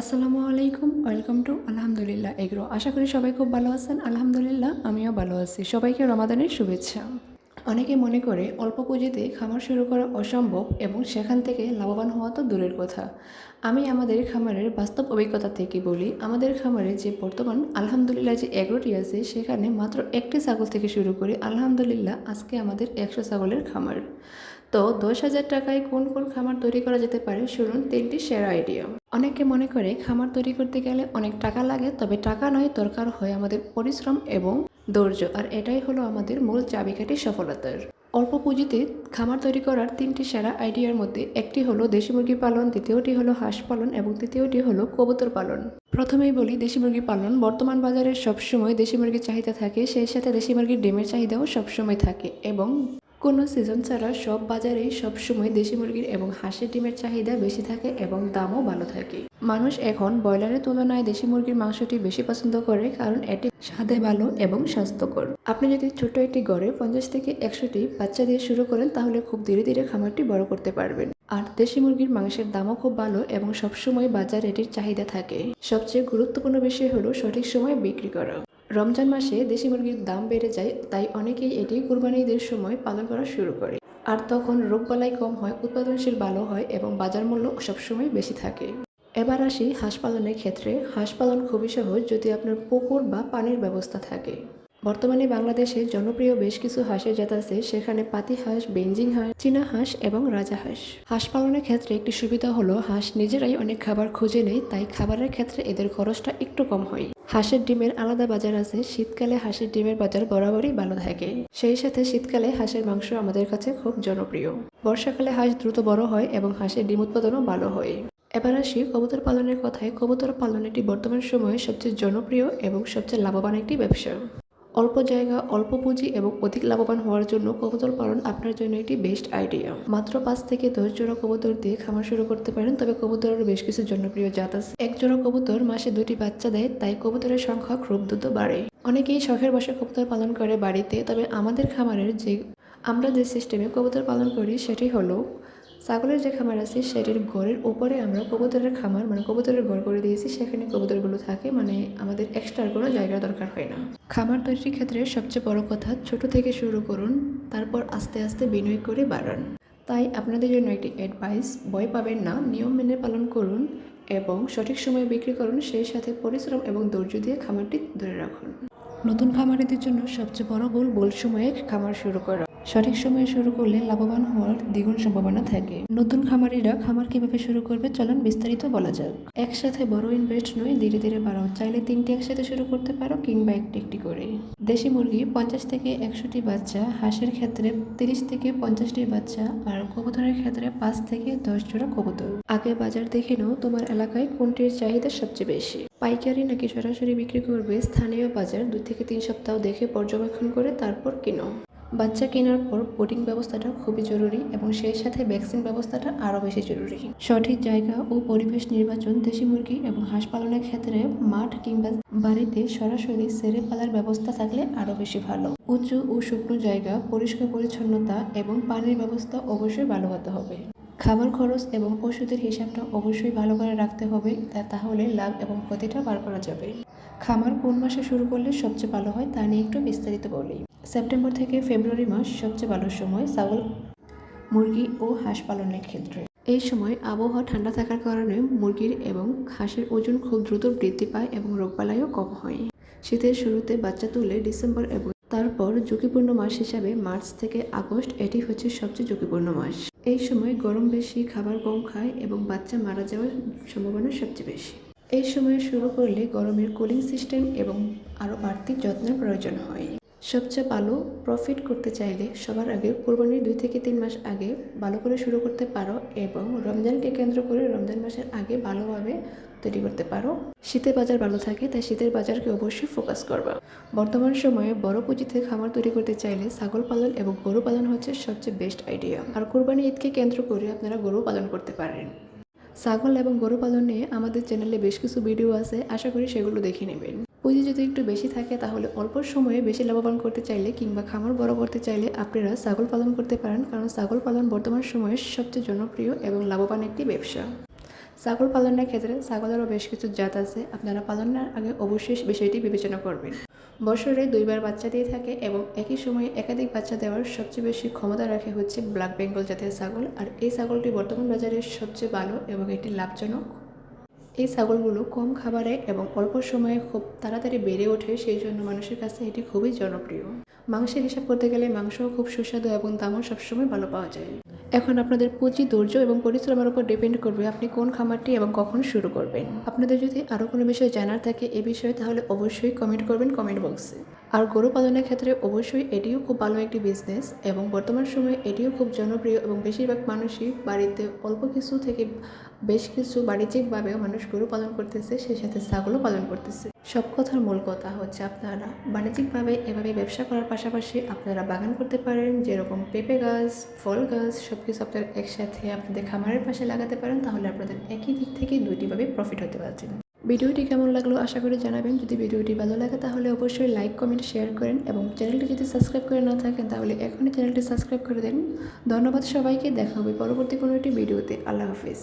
আসসালামু আলাইকুম, welcome to Alhamdulillah agro. আশা করি সবাই খুব ভালো আছেন। আলহামদুলিল্লাহ, আমিও ভালো আছি। সবাইকে রমাদানের শুভেচ্ছা। অনেকে মনে করে অল্প পুঁজিতে খামার শুরু করা অসম্ভব এবং সেখান থেকে লাভবান হওয়া তো দূরের কথা। আমি আমাদের খামারের বাস্তব অভিজ্ঞতা থেকে বলি, আমাদের খামারে যে বর্তমান আলহামদুলিল্লাহ যে এগ্রোটি আছে, সেখানে মাত্র একটি ছাগল থেকে শুরু করি আলহামদুলিল্লাহ আজকে আমাদের একশো ছাগলের খামার। তো দশ হাজার টাকায় কোন কোন খামার তৈরি করা যেতে পারে শুনুন তিনটি সেরা আইডিয়া অনেকে মনে করে খামার তৈরি করতে গেলে অনেক টাকা লাগে, তবে টাকা নয়, দরকার হয় আমাদের পরিশ্রম এবং ধৈর্য, আর এটাই হলো আমাদের মূল চাবিকাঠি সফলতার। অল্প পুঁজিতে খামার তৈরি করার তিনটি সেরা আইডিয়ার মধ্যে একটি হলো দেশি মুরগি পালন, দ্বিতীয়টি হলো হাঁস পালন, এবং তৃতীয়টি হলো কবুতর পালন। প্রথমেই বলি দেশি মুরগি পালন, বর্তমান বাজারে সবসময় দেশি মুরগির চাহিদা থাকে, সেই সাথে দেশি মুরগির ডিমের চাহিদাও সবসময় থাকে, এবং কোনো সিজন ছাড়া সব বাজারেই সবসময় দেশি মুরগির এবং হাঁসের ডিমের চাহিদা বেশি থাকে এবং দামও ভালো থাকে। মানুষ এখন ব্রয়লারের তুলনায় দেশি মুরগির মাংসটি বেশি পছন্দ করে কারণ এটি স্বাদে ভালো এবং স্বাস্থ্যকর। আপনি যদি ছোট একটি গড়ে পঞ্চাশ থেকে একশোটি বাচ্চা দিয়ে শুরু করেন, তাহলে খুব ধীরে ধীরে খামারটি বড় করতে পারবেন। আর দেশি মুরগির মাংসের দামও খুব ভালো এবং সবসময় বাজার এটির চাহিদা থাকে। সবচেয়ে গুরুত্বপূর্ণ বিষয় হলো সঠিক সময়ে বিক্রি করা। রমজান মাসে দেশি মুরগির দাম বেড়ে যায়, তাই অনেকেই এটি কুরবানি ঈদের সময় পালন করা শুরু করে। আর তখন রোগবালাই কম হয়, উৎপাদনশীল ভালো হয় এবং বাজার মূল্য সবসময় বেশি থাকে। এবার আসি হাঁস পালনের ক্ষেত্রে। হাঁস পালন খুবই সহজ যদি আপনার পুকুর বা পানির ব্যবস্থা থাকে। বর্তমানে বাংলাদেশে জনপ্রিয় বেশ কিছু হাঁসের জাত আছে, সেখানে পাতি হাঁস, বেঞ্জিং হাঁস, চীনা হাঁস এবং রাজা হাঁস। হাঁস পালনের ক্ষেত্রে একটি সুবিধা হলো, হাঁস নিজেরাই অনেক খাবার খুঁজে নেয়, তাই খাবারের ক্ষেত্রে এদের খরচটা একটু কম হয়। হাঁসের ডিমের আলাদা বাজার আছে, শীতকালে হাঁসের ডিমের বাজার বরাবরই ভালো থাকে। সেই সাথে শীতকালে হাঁসের মাংস আমাদের কাছে খুব জনপ্রিয়। বর্ষাকালে হাঁস দ্রুত বড় হয় এবং হাঁসের ডিম উৎপাদনও ভালো হয়। এবার আসি কবুতর পালনের কথায়। কবুতর পালন এটি বর্তমান সময়ে সবচেয়ে জনপ্রিয় এবং সবচেয়ে লাভবান একটি ব্যবসা। অল্প জায়গা, অল্প পুঁজি এবং অধিক লাভবান হওয়ার জন্য কবুতর পালন আপনার জন্য একটি বেস্ট আইডিয়া। মাত্র পাঁচ থেকে দশ জোড়া কবুতর দিয়ে খামার শুরু করতে পারেন, তবে কবুতরের বেশ কিছু জনপ্রিয় জাত আছে। এক জোড়া কবুতর মাসে দুটি বাচ্চা দেয়, তাই কবুতরের সংখ্যা খুব দ্রুত বাড়ে। অনেকেই শখের বসে কবুতর পালন করে বাড়িতে, তবে আমাদের খামারের যে আমরা যে সিস্টেমে কবুতর পালন করি, সেটি হলো ছাগলের যে খামার আছে, সেটির ঘরের উপরে আমরা কবুতরের খামার মানে কবুতরের ঘর করে দিয়েছি। সেখানে কবুতরগুলো থাকে মানে আমাদের এক্সট্রার কোনো জায়গা দরকার হয় না। খামার তৈরির ক্ষেত্রে সবচেয়ে বড় কথা, ছোট থেকে শুরু করুন, তারপর আস্তে আস্তে বিনিয়োগ করে বাড়ান। তাই আপনাদের জন্য একটি অ্যাডভাইস ভয় পাবেন না, নিয়ম মেনে পালন করুন এবং সঠিক সময়ে বিক্রি করুন, সেই সাথে পরিশ্রম এবং ধৈর্য দিয়ে খামারটি ধরে রাখুন। নতুন খামারিদের জন্য সবচেয়ে বড় ভুল ভুল সময়ে খামার শুরু করা। সঠিক সময়ে শুরু করলে লাভবান হওয়ার দ্বিগুণ সম্ভাবনা থাকে। নতুন খামারিরা খামার কীভাবে শুরু করবে চলুন বিস্তারিত বলা যাক। একসাথে বড় ইনভেস্ট নয়, ধীরে ধীরে বাড়াও। চাইলে তিনটি একসাথে শুরু করতে পারো কিংবা একটি একটি করে। দেশি মুরগি পঞ্চাশ থেকে একশোটি বাচ্চা, হাঁসের ক্ষেত্রে তিরিশ থেকে পঞ্চাশটি বাচ্চা আর কবুতরের ক্ষেত্রে পাঁচ থেকে দশ জোড়া কবুতর। আগে বাজার দেখে নাও তোমার এলাকায় কোনটির চাহিদা সবচেয়ে বেশি। পাইকারি নাকি সরাসরি বিক্রি করবে স্থানীয় বাজার দুই থেকে তিন সপ্তাহ দেখে পর্যবেক্ষণ করে তারপর কিনো। বাচ্চা কেনার পর বোর্ডিং ব্যবস্থাটা খুবই জরুরি এবং সেই সাথে ভ্যাকসিন ব্যবস্থাটা আরও বেশি জরুরি। সঠিক জায়গা ও পরিবেশ নির্বাচন, দেশি মুরগি এবং হাঁস পালনের ক্ষেত্রে মাঠ কিংবা বাড়িতে সরাসরি সেরে পালার ব্যবস্থা থাকলে আরও বেশি ভালো। উঁচু ও শুকনো জায়গা, পরিষ্কার পরিচ্ছন্নতা এবং পানির ব্যবস্থা অবশ্যই ভালো হতে হবে। খাবার খরচ এবং ওষুধের হিসাবটা অবশ্যই ভালো করে রাখতে হবে, তা তাহলে লাভ এবং ক্ষতিটা বার করা যাবে। খামার কোন মাসে শুরু করলে সবচেয়ে ভালো হয় তা নিয়ে একটু বিস্তারিত বলি। সেপ্টেম্বর থেকে ফেব্রুয়ারি মাস সবচেয়ে ভালো সময় ছাগল, মুরগি ও হাঁস পালনের ক্ষেত্রে। এই সময় আবহাওয়া ঠান্ডা থাকার কারণে মুরগির এবং হাঁসের ওজন খুব দ্রুত বৃদ্ধি পায় এবং রোগবালাইও কম হয়। শীতের শুরুতে বাচ্চা তুলে ডিসেম্বর এবং তারপর ঝুঁকিপূর্ণ মাস হিসাবে মার্চ থেকে আগস্ট এটি হচ্ছে সবচেয়ে ঝুঁকিপূর্ণ মাস। এই সময় গরম বেশি, খাবার কম খায় এবং বাচ্চা মারা যাওয়ার সম্ভাবনা সবচেয়ে বেশি। এই সময় শুরু করলে গরমের কুলিং সিস্টেম এবং আরও বাড়তি যত্নের প্রয়োজন হয়। সবচেয়ে ভালো প্রফিট করতে চাইলে সবার আগে কোরবানির দুই থেকে তিন মাস আগে ভালো করে শুরু করতে পারো এবং রমজানকে কেন্দ্র করে রমজান মাসের আগে ভালোভাবে তৈরি করতে পারো। শীতের বাজার ভালো থাকে, তাই শীতের বাজারকে অবশ্যই ফোকাস করবা। বর্তমান সময়ে বড় পুঁজিতে খামার তৈরি করতে চাইলে ছাগল পালন এবং গরু পালন হচ্ছে সবচেয়ে বেস্ট আইডিয়া আর কোরবানি ঈদকে কেন্দ্র করে আপনারা গরু পালন করতে পারেন। ছাগল এবং গরু পালন নিয়ে আমাদের চ্যানেলে বেশ কিছু ভিডিও আছে, আশা করি সেগুলো দেখে নেবেন। পুঁজি যদি একটু বেশি থাকে, তাহলে অল্প সময়ে বেশি লাভবান করতে চাইলে কিংবা খামার বড় করতে চাইলে আপনারা ছাগল পালন করতে পারেন, কারণ ছাগল পালন বর্তমান সময়ে সবচেয়ে জনপ্রিয় এবং লাভবান একটি ব্যবসা। ছাগল পালনের ক্ষেত্রে ছাগলেরও বেশ কিছু জাত আছে, আপনারা পালনের আগে অবশ্যই বিষয়টি বিবেচনা করবেন। বছরে দুইবার বাচ্চা দিয়ে থাকে এবং একই সময়ে একাধিক বাচ্চা দেওয়ার সবচেয়ে বেশি ক্ষমতা রাখে হচ্ছে ব্ল্যাক বেঙ্গল জাতের ছাগল, আর এই ছাগলটি বর্তমান বাজারে সবচেয়ে ভালো এবং এটি লাভজনক। এই ছাগলগুলো কম খাবারে এবং অল্প সময়ে খুব তাড়াতাড়ি বেড়ে ওঠে, সেই জন্য মানুষের কাছে এটি খুবই জনপ্রিয়। মাংসের হিসাব করতে গেলে মাংসও খুব সুস্বাদু এবং দামও সবসময় ভালো পাওয়া যায়। এখন আপনাদের পুঁজি, ধৈর্য এবং পরিশ্রমের উপর ডিপেন্ড করবে আপনি কোন খামারটি এবং কখন শুরু করবেন। আপনাদের যদি আরও কোনো বিষয় জানার থাকে এ বিষয়ে, তাহলে অবশ্যই কমেন্ট করবেন কমেন্ট বক্সে। আর গরু পালনের ক্ষেত্রে অবশ্যই এটিও খুব ভালো একটি বিজনেস এবং বর্তমান সময়ে এটিও খুব জনপ্রিয় এবং বেশিরভাগ মানুষই বাড়িতে অল্প কিছু থেকে বেশ কিছু বাণিজ্যিকভাবেও মানুষ গরু পালন করতেছে, সেই সাথে ছাগলও পালন করতেছে। সব কথার মূল কথা হচ্ছে আপনারা বাণিজ্যিকভাবে এভাবে ব্যবসা করার পাশাপাশি আপনারা বাগান করতে পারেন, যেরকম পেঁপে গাছ, ফল গাছ সব কিছু আপনারা একসাথে আপনাদের খামারের পাশে লাগাতে পারেন, তাহলে আপনাদের একই দিক থেকে দুইটিভাবে প্রফিট হতে পারছেন। ভিডিওটি কেমন লাগল আশা করি জানাবেন। যদি ভিডিওটি ভালো লাগে তাহলে অবশ্যই লাইক কমেন্ট শেয়ার করেন এবং চ্যানেলটি যদি সাবস্ক্রাইব করে না থাকেন তাহলে এখনই চ্যানেলটি সাবস্ক্রাইব করে দিন। ধন্যবাদ সবাইকে, দেখা হবে পরবর্তী কোনো একটি ভিডিওতে। আল্লাহ হাফিজ।